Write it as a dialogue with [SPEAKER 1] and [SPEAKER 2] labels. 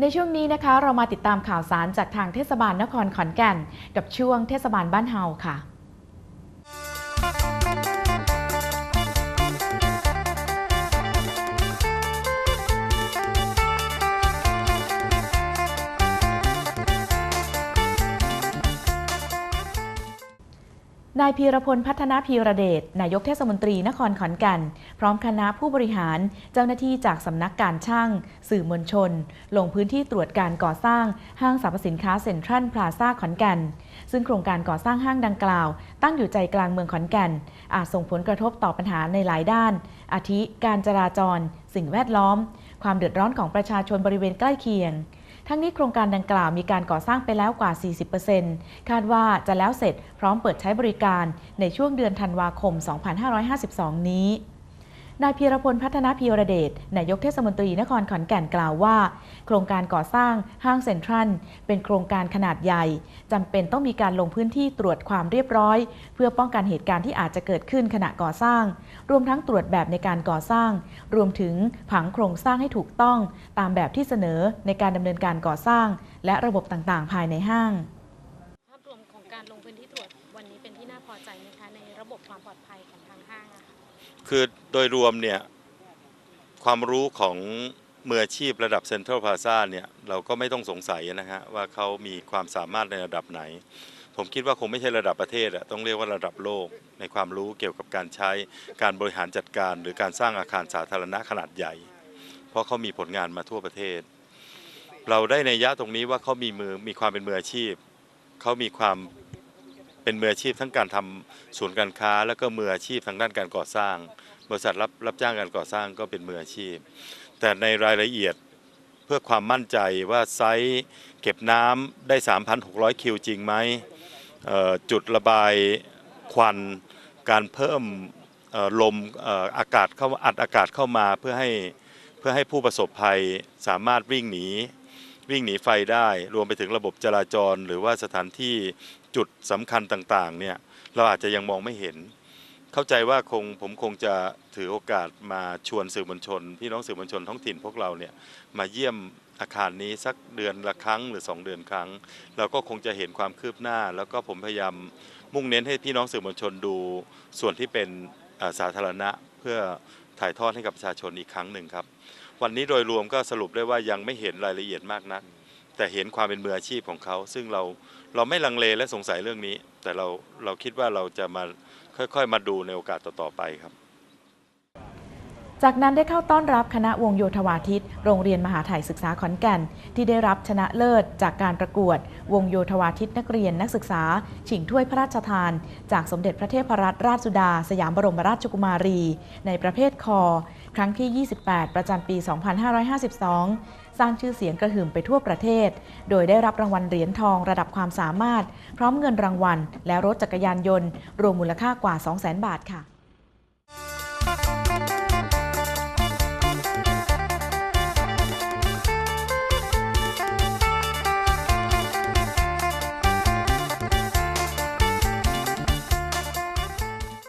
[SPEAKER 1] ในช่วงนี้นะคะเรามาติดตามข่าวสารจากทางเทศบาลนครขอนแก่น กับช่วงเทศบาลบ้านเฮาค่ะ นายพีรพลพัฒนาพีระเดช นายกเทศมนตรีนครขอนแก่น พร้อมคณะผู้บริหาร เจ้าหน้าที่จากสำนักการช่าง สื่อมวลชน ลงพื้นที่ตรวจการก่อสร้างห้างสรรพสินค้าเซ็นทรัลพลาซ่าขอนแก่น ซึ่งโครงการก่อสร้างห้างดังกล่าว ตั้งอยู่ใจกลางเมืองขอนแก่น อาจส่งผลกระทบต่อปัญหาในหลายด้าน อาทิการจราจร สิ่งแวดล้อม ความเดือดร้อนของประชาชนบริเวณใกล้เคียง ทั้งนี้โครงการดังกล่าวมีการก่อสร้างไปแล้วกว่า 40%คาดว่าจะแล้วเสร็จพร้อมเปิดใช้บริการในช่วงเดือนธันวาคม 2552 นี้ นายพีรพลพัฒนาพีระเดชนายกเทศมนตรีนครขอนแก่นกล่าวว่า โครงการก่อสร้างห้างเซ็นทรัล เป็นโครงการขนาดใหญ่จำเป็นต้องมีการลงพื้นที่ตรวจความเรียบร้อย เพื่อป้องกันเหตุการณ์ที่อาจจะเกิดขึ้นขณะก่อสร้าง รวมทั้งตรวจแบบในการก่อสร้าง รวมถึงผังโครงสร้างให้ถูกต้อง ตามแบบที่เสนอในการดำเนินการก่อสร้าง และระบบต่างๆ ภายในห้าง
[SPEAKER 2] ภาพรวมของการลงพื้นที่ตรวจวันนี้เป็นที่น่าพอใจไหมคะในระบบความปลอดภัยของทางห้างอะค่ะ
[SPEAKER 3] คือโดยรวมเนี่ยความรู้ของมืออาชีพระดับเซ็นทรัลพลาซาเนี่ยเราก็ไม่ต้องสงสัยนะฮะว่าเขามีความสามารถในระดับไหน ผมคิดว่าคงไม่ใช่ระดับประเทศอะต้องเรียกว่าระดับโลก ในความรู้เกี่ยวกับการใช้การบริหารจัดการ หรือการสร้างอาคารสาธารณะขนาดใหญ่ เพราะเขามีผลงานมาทั่วประเทศ เราได้ในยยะตรงนี้ว่าเขามีมือมีความเป็นมืออาชีพเขามีความ เป็นมืออาชีพทั้งการทำศูนย์การค้า แล้วก็มืออาชีพทางด้านการก่อสร้าง บริษัทรับรับจ้างการก่อสร้างก็เป็นมืออาชีพ แต่ในรายละเอียดเพื่อความมั่นใจว่าไซต์เก็บน้ำได้ 3,600 คิวจริงไหมจุดระบายควันการเพิ่มลมอากาศเข้าอัดอากาศเข้ามาเพื่อให้เพื่อให้ผู้ประสบภัยสามารถวิ่งหนีวิ่งหนีไฟได้ รวมไปถึงระบบจราจร หรือว่าสถานที่ จุดสำคัญต่างๆเนี่ยเราอาจจะยังมองไม่เห็น เข้าใจว่าคงผมคงจะถือโอกาสมาชวนสื่อมวลชน พี่น้องสื่อมวลชนท้องถิ่นพวกเราเนี่ยมาเยี่ยมอาคารนี้สักเดือนละครั้งหรือ 2 เดือนครั้ง เราก็คงจะเห็นความคืบหน้า แล้วก็ผมพยายามมุ่งเน้นให้พี่น้องสื่อมวลชนดูส่วนที่เป็นสาธารณะเพื่อถ่ายทอดให้กับประชาชนอีกครั้งหนึ่งครับ วันนี้โดยรวมก็สรุปได้ว่ายังไม่เห็นรายละเอียดมากนัก แต่เห็นความเป็นมืออาชีพของเขา ซึ่งเราเราไม่ลังเลและสงสัยเรื่องนี้ แต่เราเราคิดว่าเราจะมาค่อยๆ มาดูในโอกาสต่อๆไปครับ
[SPEAKER 1] จากนั้นได้เข้าต้อนรับคณะวงโยธวาทิต โรงเรียนมหาไทยศึกษาขอนแก่น ที่ได้รับชนะเลิศจากการประกวด วงโยธวาทิตนักเรียนนักศึกษา ชิงถ้วยพระราชทาน จากสมเด็จพระเทพรัตนราชสุดา สยามบรมราชกุมารี ในประเภทคอ ครั้งที่ 28 ประจำปี 2552 สร้างชื่อเสียงกระหึ่มไปทั่วประเทศ โดยได้รับรางวัลเหรียญทองระดับความสามารถ พร้อมเงินรางวัล และรถจักรยานยนต์ รวมมูลค่ากว่า 200,000 บาทค่ะ